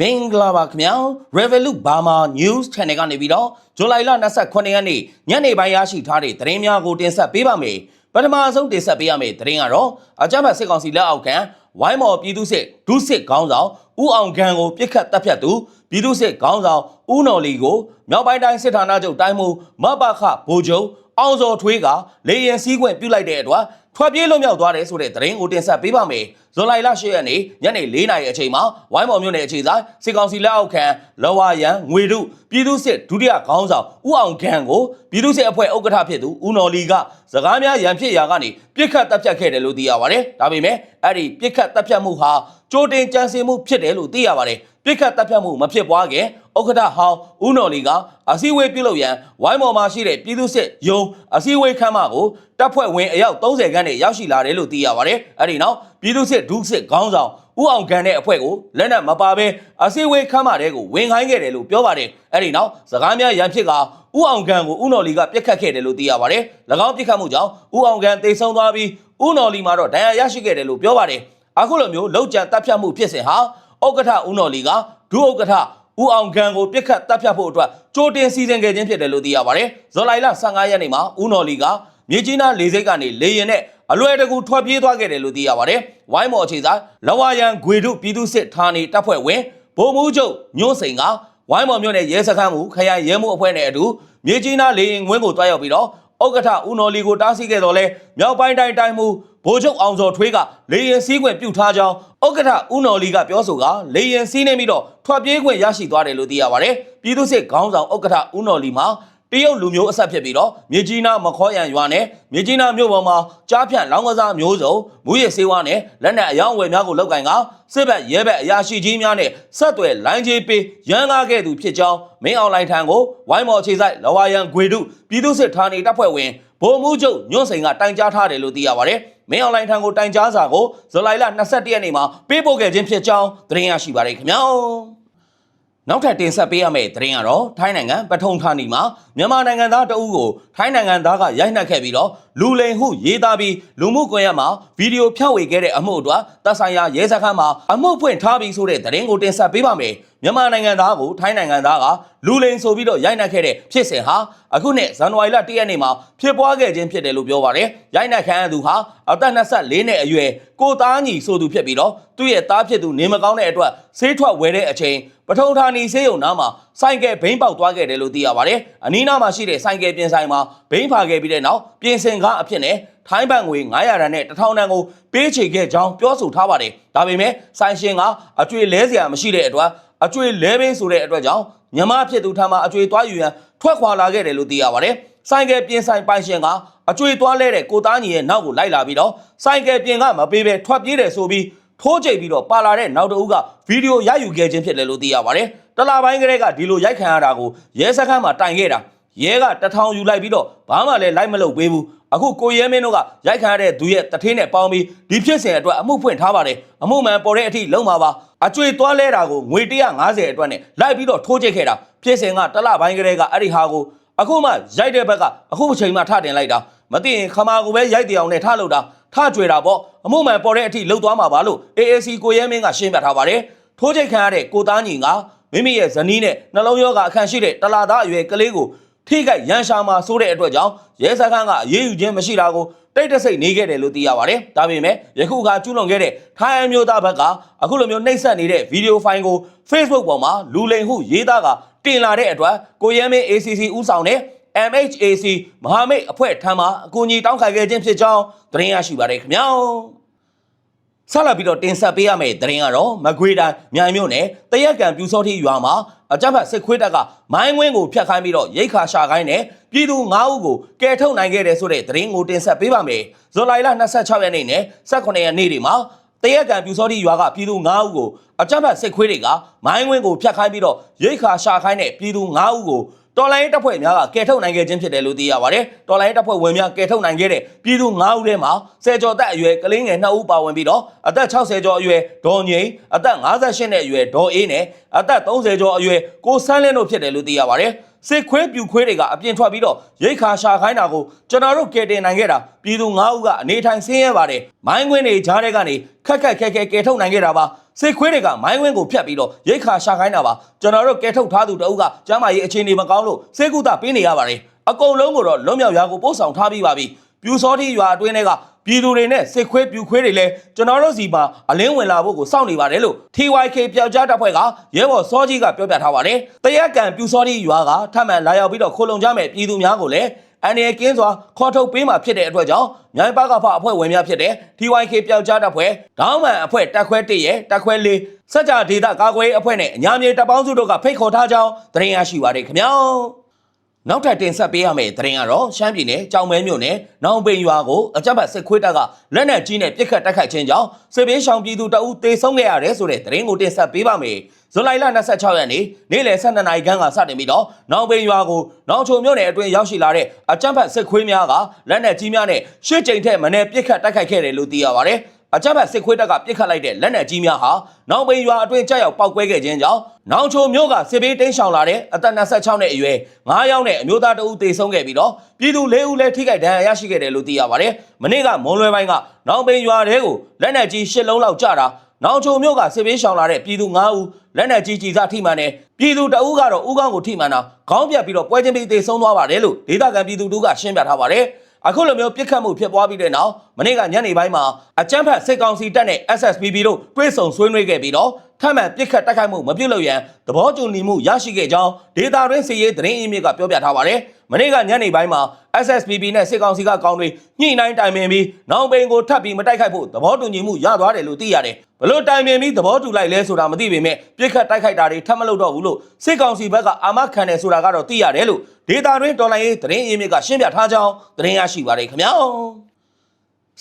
မင်္ဂလာပါခင်ဗျာ Revolut Burma News Channel ကနေပြီးတော့ဇူလိုင်လ29ရက်နေ့ညနေပိုင်းရရှိထားတဲ့သတင်းများကိုတင်ဆက်ပေးပါမယ်ပထမဆုံးတင်ဆက်ပေးရမယ့်သတင်းကတော့အကြမ်းဖက်စစ်ကောင်စီလက်အောက်ခံဝိုင်းမော်ပြည်သူစစ်ဒုစစ်ခေါင်းဆောင်ဦးအောင်ခန့်ကိုပြစ်ခတ်တပ်ဖြတ်သူပြည်သူစစ်ခေါင်းဆောင်ဦးနော်လီကိုမြောက်ပိုင်းတိုင်းစစ်ဌာနချုပ်တိုင်းမှုမဘခဗိုလ်ချုပ် အောင်စောထွေးကလေရင်စည်းကွင့်ပြုတ်လိုက်တဲ့အတွက်ထွက်ပြေးလွတ်မြောက်သွားတယ်ဆိုတဲ့သတင်းကိုတင်ဆက်ပေးပါမယ်ဇူလိုင်လ10ရက်နေ့ညနေ4နာရီအချိန်မှာဝိုင်းမော်မြို့နယ်အခြေဆိုင်စစ်ကောင်စီလက်အောက်ခံလောဝရန်ငွေတုပြည်သူစစ်ဒုတိယခေါင်းဆောင်ဦးအောင်ခန့်ကိုပြည်သူစစ်အဖွဲ့ဥက္ကဋ္ဌဖြစ်သူဦးနော်လီကစကားများရန်ဖြစ်ရာကနေပြစ်ခတ်တပ်ဖြတ်ခဲ့တယ်လို့သိရပါတယ်ဒါပေမဲ့အဲ့ဒီပြစ်ခတ်တပ်ဖြတ်မှုဟာကြိုတင်ကြံစည်မှုဖြစ်တယ်လို့သိရပါတယ်ပြစ်ခတ်တပ်ဖြတ်မှုမဖြစ်ပွားခင် ဥက္ကဋ္ဌဟောင်းဦးနော်လီကအစည်းအဝေးပြုလုပ်ရန်ဝိုင်းမော်မှာရှိတဲ့ပြည်သူစစ်ယုံအစည်းအဝေးခန်းမကိုတပ်ဖွဲ့ဝင်အယောက်30ခန်းနဲ့ရောက်ရှိလာတယ်လို့သိရပါတယ်အဲ့ဒီနောက်ပြည်သူစစ်ဒုစစ်ခေါင်းဆောင်ဦးအောင်ခန့်တဲ့အဖွဲ့ကိုလက်နက်မပါဘဲအစည်းအဝေးခန်းမတဲကိုဝင်ခိုင်းခဲ့တယ်လို့ပြောပါတယ်အဲ့ဒီနောက်စကားများရန်ဖြစ်ကဦးအောင်ခန့်ကိုဦးနော်လီကပြစ်ခတ်ခဲ့တယ်လို့သိရပါတယ်၎င်းပြစ်ခတ်မှုကြောင့်ဦးအောင်ခန့်တေဆုံးသွားပြီးဦးနော်လီမှာတော့ဒဏ်ရာရရှိခဲ့တယ်လို့ပြောပါတယ်အခုလိုမျိုးလောက်ကျန်တပ်ဖြတ်မှုဖြစ်စဉ်ဟာဥက္ကဋ္ဌဦးနော်လီကဒုဥက္ကဋ္ဌ ဦးအောင်ခန့်ကိုပြစ်ခတ်တပ်ဖြတ်ဖို့အတွက်ကြိုတင်စီစဉ်ခဲ့ခြင်းဖြစ်တယ်လို့သိရပါတယ်။ဇူလိုင်လ15ရက်နေ့မှာဦးနော်လီကမြေကြီးနားလေဆိပ်ကနေလေရင်နဲ့အလွယ်တကူထွက်ပြေးသွားခဲ့တယ်လို့သိရပါတယ်။ဝိုင်းမော်အခြေဆိုင်လဝရန်ဂွေတုပြည်သူစစ်ဌာနေတပ်ဖွဲ့ဝင်ဗိုလ်မှူးချုပ်ညွန့်စိန်ကဝိုင်းမော်မြို့နယ်ရဲစခန်းမှုခရိုင်ရဲမှုအဖွဲ့နဲ့အတူမြေကြီးနားလေရင်ဝင်းကိုတွားရောက်ပြီးတော့ဥက္ကဋ္ဌဦးနော်လီကိုတားဆီးခဲ့တော့လဲမြောက်ပိုင်းတိုင်းတိုင်းမှု ဗိုလ်ချုပ်အောင်စောထွေးကလေရင်စည်းခွင့်ပြုထားကြောင်းဥက္ကဋ္ဌဦးနော်လီကပြောဆိုကလေရင်စည်းနေပြီးတော့ထွက်ပြေးခွင့်ရရှိသွားတယ်လို့သိရပါတယ်ပြည်သူစစ်ခေါင်းဆောင်ဥက္ကဋ္ဌဦးနော်လီမှာတရုတ်လူမျိုးအဆက်ဖြစ်ပြီးတော့မြေကြီးနားမခေါ်ရန်ရွာနဲ့မြေကြီးနားမြို့ပေါ်မှာကြားဖြန့်လောင်းကစားမျိုးစုံမူရစေဝါနဲ့လက်နက်အယောင်အဝယ်များကိုလောက်ကင်ကစစ်ဘက်ရဲဘက်အရာရှိကြီးများနဲ့ဆက်သွယ်လိုင်းကြီးပေးရန်ကားခဲ့သူဖြစ်ကြောင်းမင်းအောင်လိုင်ထံကိုဝိုင်းမော်ခြေဆိုင်လဝါရန်ဂွေတုပြည်သူစစ်ဌာနေတပ်ဖွဲ့ဝင်ဗိုလ်မှူးချုပ်ညွန့်စိန်ကတိုင်ကြားထားတယ်လို့သိရပါတယ် မင်းအွန်လိုင်းထံကိုတိုင်ကြားစာကိုဇူလိုင်လ22ရက်နေ့မှာပေးပို့ခဲ့ခြင်းဖြစ်ကြောင်းသတင်းရရှိပါတယ်ခင်ဗျာနောက်ထပ်တင်ဆက်ပေးရမယ့်သတင်းကတော့ထိုင်းနိုင်ငံပထုံဌာနီမှာမြန်မာနိုင်ငံသားတအုပ်ကိုထိုင်းနိုင်ငံသားကရိုက်နှက်ခဲ့ပြီးတော့လူလိန်ဟုရေးသားပြီးလူမှုကွန်ရက်မှာဗီဒီယိုဖြန့်ဝေခဲ့တဲ့အမှုအတွက်တပ်ဆိုင်ရာရဲစခန်းမှာအမှုဖွင့်ထားပြီးဆိုတဲ့သတင်းကိုတင်ဆက်ပေးပါမယ်မြန်မာနိုင်ငံသားကိုထိုင်းနိုင်ငံသားကလူလိန်ဆိုပြီးတော့ရိုက်နှက်ခဲ့တဲ့ဖြစ်စဉ်ဟာအခုနှစ်ဇန်နဝါရီလ1ရက်နေ့မှာဖြစ်ပွားခဲ့ခြင်းဖြစ်တယ်လို့ပြောပါတယ်ရိုက်နှက်ခံရသူဟာအသက်24နှစ်အရွယ်ကိုသားညီဆိုသူဖြစ်ပြီးတော့သူ့ရဲ့သားဖြစ်သူနေမကောင်းတဲ့အတွက်ဆေးထွက်ဝဲတဲ့အချိန်ပထုံဌာနီဆေးရုံနားမှာစိုက်ကဲဘိန်းပေါက်သွားခဲ့တယ်လို့သိရပါတယ်အနီးနားမှာရှိတဲ့စိုက်ကဲပြင်ဆိုင်မှာဘိန်းဖာခဲ့ပြီးတဲ့နောက်ပြင်ဆင်ကားအဖြစ်နဲ့ထိုင်းဘတ်ငွေ900ရန်နဲ့1000တန်ကိုပေးချေခဲ့ကြောင်းပြောဆိုထားပါတယ်ဒါပေမဲ့ဆိုင်ရှင်ကအကျွေလဲစရာမရှိတဲ့အတွက်အကျွေလဲဘင်းဆိုတဲ့အတွက်ကြောင့်မြမဖြစ်သူထံမှာအကျွေသွားယူရန်ထွက်ခွာလာခဲ့တယ်လို့သိရပါတယ်ဆိုင်ကယ်ပြင်ဆိုင်ပိုင်ရှင်ကအကျွေသွားလဲတဲ့ကိုသားညီရဲ့နောက်ကိုလိုက်လာပြီးတော့ဆိုင်ကယ်ပြင်ကမပေးဘဲထွက်ပြေးတယ်ဆိုပြီးထိုးကျိတ်ပြီးတော့ပါလာတဲ့နောက်တအုပ်ကဗီဒီယိုရယူခဲ့ခြင်းဖြစ်တယ်လို့သိရပါတယ်တလာပိုင်းကလေးကဒီလိုရိုက်ခံရတာကိုရဲစခန်းမှာတိုင်ခဲ့တာရဲကတထောင်ယူလိုက်ပြီးတော့ဘာမှလည်းလိုက်မလုပ်ပေးဘူး အခုကိုရဲမင်းတို့ကရိုက်ခံရတဲ့သူရဲ့တထင်းနဲ့ပေါင်းပြီးဒီဖြစ်စဉ်အတွက်အမှုဖွင့်ထားပါတယ်အမှုမှန်ပေါ်တဲ့အထိလုံးပါပါအကျွေသွားလဲတာကိုငွေ150အတွက်နဲ့လိုက်ပြီးတော့ထိုးကျိတ်ခဲ့တာဖြစ်စဉ်ကတလပိုင်းကလေးကအဲ့ဒီဟာကိုအခုမှရိုက်တဲ့ဘက်ကအခုအချိန်မှထတင်လိုက်တာမသိရင်ခမာကိုပဲရိုက်တယ်အောင်နဲ့ထလို့တာထကြွေတာပေါ့အမှုမှန်ပေါ်တဲ့အထိလှုပ်သွားမှာပါလို့ AAC ကိုရဲမင်းကရှင်းပြထားပါတယ်ထိုးကျိတ်ခံရတဲ့ကိုသားညီကမိမိရဲ့ဇနီးနဲ့နှလုံးရောဂါအခန့်ရှိတဲ့တလာသားအရွယ်ကလေးကို ထိခိုက်ရန်ရှာမှာဆိုတဲ့အတွက်ကြောင့်ရဲစခန်းကအရေးယူခြင်းမရှိတာကိုတိတ်တဆိတ်နေခဲ့တယ်လို့သိရပါတယ်။ဒါပေမဲ့ယခုကကျူးလွန်ခဲ့တဲ့ထိုင်းအမျိုးသားဘက်ကအခုလိုမျိုးနှိပ်စက်နေတဲ့ဗီဒီယိုဖိုင်ကို Facebook ပေါ်မှာလူလိန်ဟုရေးသားကတင်လာတဲ့အတွက်ကိုရဲမင်း ACC ဥဆောင်တဲ့ MHAC မဟာမိတ်အဖွဲ့ထံမှအကူအညီတောင်းခံခဲ့ခြင်းဖြစ်ကြောင်းသတင်းရရှိပါတယ်ခင်ဗျာ။ ဆက်လက်ပြီးတော့တင်ဆက်ပေးရမယ့်သတင်းကတော့မကွေးတိုင်းမြိုင်မြို့နယ်တရက်ကံပြူစောတိရွာမှာအကြမ်းဖက်စစ်ခွေးတပ်ကမိုင်းဝင်းကိုဖျက်ခိုင်းပြီးတော့ရိတ်ခါရှာခိုင်းတဲ့ပြည်သူ9ဦးကိုကယ်ထုတ်နိုင်ခဲ့တဲ့ဆိုတဲ့သတင်းကိုတင်ဆက်ပေးပါမယ်။ဇူလိုင်လ26ရက်နေ့နဲ့18ရက်နေ့တွေမှာတရက်ကံပြူစောတိရွာကပြည်သူ9ဦးကိုအကြမ်းဖက်စစ်ခွေးတွေကမိုင်းဝင်းကိုဖျက်ခိုင်းပြီးတော့ရိတ်ခါရှာခိုင်းတဲ့ပြည်သူ9ဦးကို တော်လိုင်းတပ်ဖွဲ့များကကယ်ထုတ်နိုင်ခဲ့ခြင်းဖြစ်တယ်လို့သိရပါတယ်။တော်လိုင်းတပ်ဖွဲ့ဝင်များကယ်ထုတ်နိုင်ခဲ့တဲ့ပြည်သူ9ဦးထဲမှာဆယ်ကျော်သက်အရွယ်ကလေးငယ်2ဦးပါဝင်ပြီးတော့အသက်60ကျော်အရွယ်ဒေါ်ငိန်အသက်58နှစ်အရွယ်ဒေါ်အေးနဲ့အသက်30ကျော်အရွယ်ကိုဆန်းလင်းတို့ဖြစ်တယ်လို့သိရပါတယ်။ စစ်ခွေးပြူခွေးတွေကအပြင်ထွက်ပြီးတော့ရိတ်ခါရှာခိုင်းတာကိုကျွန်တော်တို့ကယ်တင်နိုင်ခဲ့တာပြည်သူ9ဦးကအနေထိုင်ဆင်းရဲပါတယ်မိုင်းခွင်းတွေကြားထဲကနေခက်ခက်ခဲခဲကယ်ထုတ်နိုင်ခဲ့တာပါစစ်ခွေးတွေကမိုင်းခွင်းကိုဖျက်ပြီးတော့ရိတ်ခါရှာခိုင်းတာပါကျွန်တော်တို့ကယ်ထုတ်ထားသူတအုပ်ကကျမ်းမာရေးအခြေအနေမကောင်းလို့စေကူတာပေးနေရပါတယ်အကုန်လုံးကိုတော့လွတ်မြောက်ရာကိုပို့ဆောင်ထားပြီးပါပြီပြူစောတိရွာအတွင်းထဲက ပြည်သူတွေနဲ့စစ်ခွေးပြူခွေးတွေလည်းကျွန်တော်တို့စီမှာအလင်းဝင်လာဖို့ကိုစောင့်နေပါတယ်လို့ TYK ပျောက်ကြားတပ်ဖွဲ့ကရဲဘော်စောကြီးကပြောပြထားပါတယ်။တရက်ကံပြူစောတိရွာကထပ်မံလာရောက်ပြီးတော့ခိုလုံကြမဲ့ပြည်သူများကိုလည်းအန်ရကင်းစွာခေါ်ထုတ်ပေးမှဖြစ်တဲ့အတွက်ကြောင့်မြိုင်ပါကဖအဖွဲ့ဝင်များဖြစ်တဲ့ TYK ပျောက်ကြားတပ်ဖွဲ့ဒေါင်းမန်အဖွဲ့တက်ခွဲ1ရဲ့တက်ခွဲ4စက်ကြဒေတာကာကွယ်ရေးအဖွဲ့နဲ့အညာမြေတပ်ပေါင်းစုတို့ကဖိတ်ခေါ်ထားကြောင်းသတင်းရရှိပါရခင်ဗျာ။ နောက်ထပ်တင်ဆက်ပေးရမယ့်သတင်းကတော့ရှမ်းပြည်နယ်ကြောင်မဲမြို့နယ်နောင်ပိန်ရွာကိုအကြမ်းဖက်စစ်ခွေးတပ်ကလက်နက်ကြီးနဲ့ပစ်ခတ်တိုက်ခိုက်ခြင်းကြောင့်စစ်ဘေးရှောင်ပြည်သူတအုပ်တေဆုံးခဲ့ရတယ်ဆိုတဲ့သတင်းကိုတင်ဆက်ပေးပါမယ်။ဇူလိုင်လ26ရက်နေ့နေ့လယ်12နာရီခန့်ကစတင်ပြီးတော့နောင်ပိန်ရွာကိုနောင်ချုံမြို့နယ်အတွင်းရောက်ရှိလာတဲ့အကြမ်းဖက်စစ်ခွေးများကလက်နက်ကြီးများနဲ့ရှစ်ကြိမ်ထက်မနည်းပစ်ခတ်တိုက်ခိုက်ခဲ့တယ်လို့သိရပါတယ်။ အကြမ်းဖက်စစ်ခွေးတပ်ကပစ်ခတ်လိုက်တဲ့လက်နက်ကြီးများဟာနောင်ပိန်ရွာအတွင်းကြောက်ရောက်ပောက်ကွဲခဲ့ခြင်းကြောင့်နောင်ချိုမြို့ကစစ်ဘေးတိမ်းရှောင်လာတဲ့အသက်26နှစ်အရွယ်9ယောက်နဲ့အမျိုးသားတဦးသေဆုံးခဲ့ပြီးတော့ပြည်သူ၄ဦးလည်းထိခိုက်ဒဏ်ရာရရှိခဲ့တယ်လို့သိရပါတယ်။မနေ့ကမွန်လွယ်ပိုင်းကနောင်ပိန်ရွာတဲကိုလက်နက်ကြီး၈လုံးလောက်ကျတာနောင်ချိုမြို့ကစစ်ဘေးရှောင်လာတဲ့ပြည်သူ9ဦးလက်နက်ကြီးကြီးစားထိမှန်တယ်ပြည်သူတအူးကတော့ဦးကောင်းကိုထိမှန်တာခေါင်းပြတ်ပြီးတော့ပွဲချင်းပြီးသေဆုံးသွားပါတယ်လို့ဒေသခံပြည်သူတို့ကရှင်းပြထားပါတယ်။ အခုလိုမျိုးပြစ်ခတ်မှုဖြစ်ပွားပြီးတဲ့နောက်မနေ့ကညနေပိုင်းမှာအကြမ်းဖက်စစ်ကောင်စီတပ်နဲ့ SSPB တို့တွဲဆုံဆွေးနွေးခဲ့ပြီးတော့ ထပ်မံပြစ်ခတ်တိုက်ခိုက်မှုမပြုလုပ်ရန်သဘောတူညီမှုရရှိခဲ့ကြောင်းဒေတာရင်းစီရေးသတင်းအင်းမြစ်ကပြောပြထားပါတယ်။မနေ့ကညနေပိုင်းမှာ SSPB နဲ့စစ်ကောင်စီကကောင်းတွေညှိနှိုင်းတိုင်ပင်ပြီးနောင်ပိန်ကိုထပ်ပြီးမတိုက်ခိုက်ဖို့သဘောတူညီမှုရသွားတယ်လို့သိရတယ်။ဘလို့တိုင်ပင်ပြီးသဘောတူလိုက်လဲဆိုတာမသိပေမဲ့ပြစ်ခတ်တိုက်ခိုက်တာတွေထပ်မလုပ်တော့ဘူးလို့စစ်ကောင်စီဘက်ကအာမခံတယ်ဆိုတာကတော့သိရတယ်လို့ဒေတာရင်းတော်လိုင်းရေးသတင်းအင်းမြစ်ကရှင်းပြထားကြောင်းသတင်းရရှိပါတယ်ခင်ဗျာ။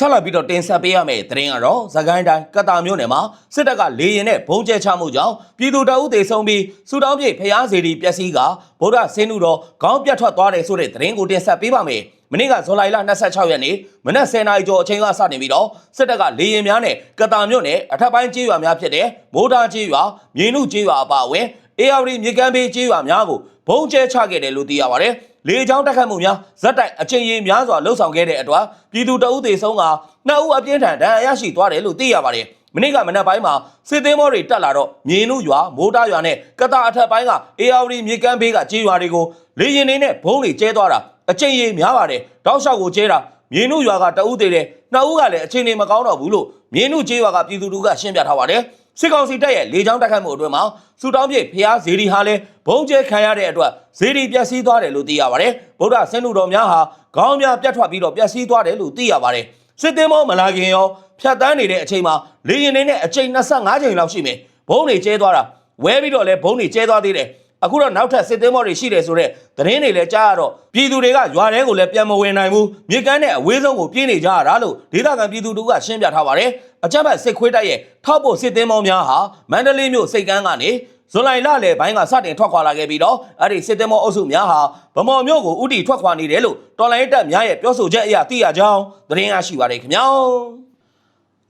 ဆက်လက်ပြီးတော့တင်ဆက်ပေးရမယ့်သတင်းကတော့သခိုင်းတိုင်းကတာမြို့နယ်မှာစစ်တပ်ကလေရင်နဲ့ဘုံကျဲချမှုကြောင့်ပြည်သူတအုပ်သေဆုံးပြီးစူတောင်းပြည့်ဖျားစီရီပျက်စီးကဗုဒ္ဓဆင်းနုတော်ခေါင်းပြတ်ထွက်သွားတယ်ဆိုတဲ့သတင်းကိုတင်ဆက်ပေးပါမယ်။မနေ့ကဇွန်လ26ရက်နေ့မနက်10:00နာရီကျော်အချိန်ကစတင်ပြီးတော့စစ်တပ်ကလေရင်များနဲ့ကတာမြို့နယ်အထက်ပိုင်းကျေးရွာများဖြစ်တဲ့မိုးတာကျေးရွာမြေနုကျေးရွာအပါအဝင်အေယာဝတီမြေကမ်းဘေးကျေးရွာများကို ဘုံကျဲချခဲ့တယ်လို့သိရပါတယ်။လေကြောင်းတက်ခတ်မှုများဇက်တိုက်အချိန်ကြီးများစွာလှုပ်ဆောင်ခဲ့တဲ့အတွက်ပြည်သူတအုပ်သေးဆုံးကနှစ်ဦးအပြင်းထန်ဒဏ်ရာရရှိသွားတယ်လို့သိရပါတယ်။မနေ့ကမနက်ပိုင်းမှာစစ်သေးမောတွေတက်လာတော့မြေနုရွာမိုးတားရွာနဲ့ကတာအထက်ပိုင်းကအေယာဝတီမြေကမ်းဘေးကကျေးရွာတွေကိုလေရင်တွေနဲ့ဘုံတွေကျဲသွားတာအချိန်ကြီးများပါတယ်။တောက်လျှောက်ကိုကျဲတာမြေနုရွာကတအုပ်သေးတယ်နှစ်ဦးကလည်းအချိန်နေမကောင်းတော့ဘူးလို့မြေနုကျေးရွာကပြည်သူတို့ကရှင်းပြထားပါတယ်။ စစ်ကောင်စီတပ်ရဲ့လေကြောင်းတိုက်ခိုက်မှုအတွင်းမှာစူတောင်းပြည့်ဖျားဇေဒီဟာလည်းဘုံကျဲခံရတဲ့အတွက်ဇေဒီပျက်စီးသွားတယ်လို့သိရပါတယ်။ဗုဒ္ဓဆင်းနုတော်များဟာခေါင်းများပြတ်ထွက်ပြီးတော့ပျက်စီးသွားတယ်လို့သိရပါတယ်။စစ်သေးမောမလာခင်ရောဖြတ်တန်းနေတဲ့အချိန်မှာလေရင်တွေနဲ့အချိန်25ချိန်လောက်ရှိမယ်။ဘုံတွေကျဲသွားတာဝဲပြီးတော့လည်းဘုံတွေကျဲသွားသေးတယ်။ အခုတော့နောက်ထပ်စစ်သေးမောတွေရှိတယ်ဆိုတော့သတင်းတွေလည်းကြားရတော့ပြည်သူတွေကရွာထဲကိုလည်းပြန်မဝင်နိုင်ဘူးမြေကမ်းနဲ့အဝေးဆုံးကိုပြေးနေကြရတာလို့ဒေသခံပြည်သူတို့ကရှင်းပြထားပါတယ်အကြမ်းဖက်စစ်ခွေးတပ်ရဲ့ထောက်ပို့စစ်သေးမောများဟာမန္တလေးမြို့စိတ်ကမ်းကနေဇွန်လလလယ်ပိုင်းကစတင်ထွက်ခွာလာခဲ့ပြီးတော့အဲ့ဒီစစ်သေးမောအုပ်စုများဟာဗမော်မြို့ကိုဥတီထွက်ခွာနေတယ်လို့တော်လိုင်းတပ်များရဲ့ပြောဆိုချက်အရသိရကြောင်းသတင်းရရှိပါတယ်ခင်ဗျာ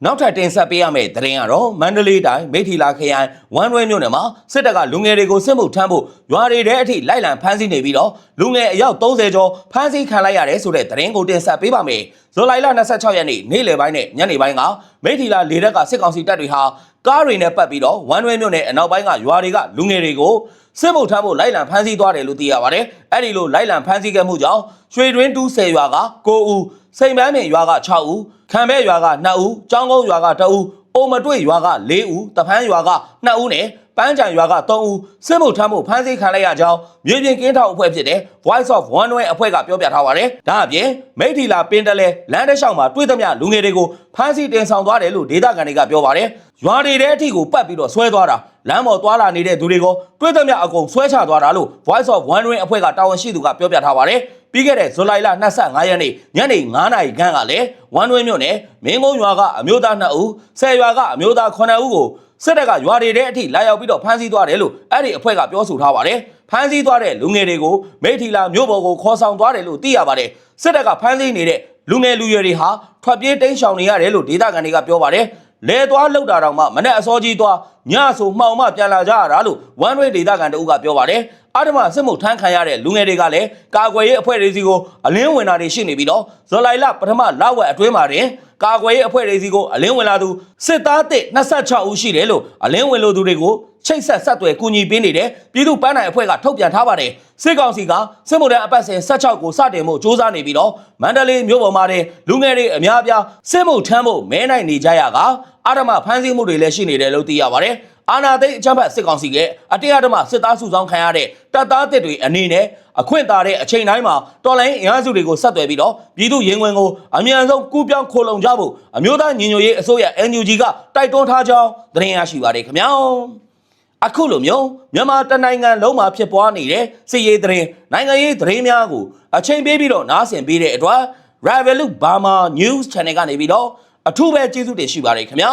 နောက်ထပ်တင်ဆက်ပေးရမယ့်သတင်းကတော့မန္တလေးတိုင်းမိထီလာခရိုင်ဝမ်ရွဲမြို့နယ်မှာစစ်တပ်ကလူငယ်တွေကိုစစ်မှုထမ်းဖို့ရွာတွေထဲအထိလိုက်လံဖမ်းဆီးနေပြီးတော့လူငယ်အယောက်30ကျော်ဖမ်းဆီးခံလိုက်ရတယ်ဆိုတဲ့သတင်းကိုတင်ဆက်ပေးပါမယ်။ဇူလိုင်လ26ရက်နေ့နေ့လယ်ပိုင်းနဲ့ညနေပိုင်းကမိထီလာလေတက်ကစစ်ကောင်စီတပ်တွေဟာကားတွေနဲ့ပတ်ပြီးတော့ဝမ်ရွဲမြို့နယ်အနောက်ပိုင်းကရွာတွေကလူငယ်တွေကိုစစ်မှုထမ်းဖို့လိုက်လံဖမ်းဆီးသွားတယ်လို့သိရပါတယ်။အဲ့ဒီလိုလိုက်လံဖမ်းဆီးခဲ့မှုကြောင့်ရွှေတွင်းတူး10ရွာက9ဦး စိန်ပန်းပင်ရွာက6ဦးခံဘဲရွာက2ဦးကျောင်းကုန်းရွာက2ဦးအိုမတွေ့ရွာက4ဦးတဖန်းရွာက2ဦးနဲ့ပန်းချံရွာက3ဦးစစ်မှုထမ်းမှုဖမ်းဆီးခံလိုက်ရကြောင်းမြေပြင်ကင်းထောက်အဖွဲ့ဖြစ်တဲ့ Voice of One Way အဖွဲ့ကပြောပြထားပါတယ်။ဒါအပြင်မိထီလာပင်တလဲလမ်းတစ်လျှောက်မှာတွေ့သမျှလူငယ်တွေကိုဖမ်းဆီးတင်ဆောင်သွားတယ်လို့ဒေသခံတွေကပြောပါတယ်။ရွာတွေထဲအထိကိုပတ်ပြီးတော့ဆွဲသွားတာလမ်းပေါ်သွားလာနေတဲ့သူတွေကိုတွေ့သမျှအကုန်ဆွဲချသွားတာလို့ Voice of One Way အဖွဲ့ကတာဝန်ရှိသူကပြောပြထားပါတယ်။ ပြီးခဲ့တဲ့ဇူလိုင်လ25ရက်နေ့ညနေ9နာရီခန့်ကလည်းဝမ်တွင်းမြို့နယ်မင်းကုန်းရွာကအမျိုးသား2ဦးဆယ်ရွာကအမျိုးသား9ဦးကိုစစ်တပ်ကရွာတွေထဲအထိလာရောက်ပြီးတော့ဖမ်းဆီးသွားတယ်လို့အဲ့ဒီအဖွဲ့ကပြောဆိုထားပါတယ်။ဖမ်းဆီးသွားတဲ့လူငယ်တွေကိုမိထီလာမြို့ပေါ်ကိုခေါ်ဆောင်သွားတယ်လို့သိရပါတယ်။စစ်တပ်ကဖမ်းဆီးနေတဲ့လူငယ်လူရွယ်တွေဟာထွက်ပြေးတိမ်းရှောင်နေရတယ်လို့ဒေသခံတွေကပြောပါတယ်။လဲသွားလောက်တာတောင်မှမနဲ့အစောကြီးသွားညဆိုမှောင်မှပြန်လာကြရတာလို့ one way ဒေတာကန်တအုပ်ကပြောပါတယ် အာဓမစစ်မှုထမ်းခံရတဲ့လူငယ်တွေကလည်းကာကွယ်ရေးအဖွဲ့တွေစီကိုအလင်းဝင်တာတွေရှိနေပြီးတော့ဇော်လိုက်လပထမလဝက်အတွင်းမှာတင်ကာကွယ်ရေးအဖွဲ့တွေစီကိုအလင်းဝင်လာသူစစ်သားတစ်26ဦးရှိတယ်လို့အလင်းဝင်လို့သူတွေကိုချိတ်ဆက်ဆက်သွယ်ကူညီပေးနေတဲ့ပြည်သူ့ပန်းနိုင်အဖွဲ့ကထုတ်ပြန်ထားပါတယ်စစ်ကောင်စီကစစ်မှုထမ်းအပတ်စဉ်16ကိုစတင်မှုစ조사နေပြီးတော့မန္တလေးမြို့ပေါ်မှာတဲ့လူငယ်တွေအများအပြားစစ်မှုထမ်းဖို့မဲနိုင်နေကြရကအာဓမဖမ်းဆီးမှုတွေလည်းရှိနေတယ်လို့သိရပါတယ် အာနာသိန်းအကြမ်းဖက်စစ်ကောင်စီကအတရားဓမ္မစစ်သားစုဆောင်းခံရတဲ့တပ်သားတစ်တွေအနေနဲ့အခွင့်တာတဲ့အချိန်တိုင်းမှာတော်လိုင်းအင်အားစုတွေကိုဆက်သွယ်ပြီးတော့ပြည်သူရင်ဝင်ကိုအမြန်ဆုံးကူးပြောင်းခိုလုံကြဖို့အမျိုးသားညီညွတ်ရေးအစိုးရ NUG ကတိုက်တွန်းထားကြောင်းသတင်းရရှိပါတယ်ခင်ဗျာအခုလိုမျိုးမြန်မာတနိုင်ငံလုံးမှာဖြစ်ပွားနေတဲ့စစ်ရေးသတင်းနိုင်ငံရေးသတင်းများကိုအချိန်ပေးပြီးတော့နားဆင်ပေးတဲ့အတွက် Revolut Burma News Channel ကနေပြီးတော့အထူးပဲကျေးဇူးတင်ရှိပါတယ်ခင်ဗျာ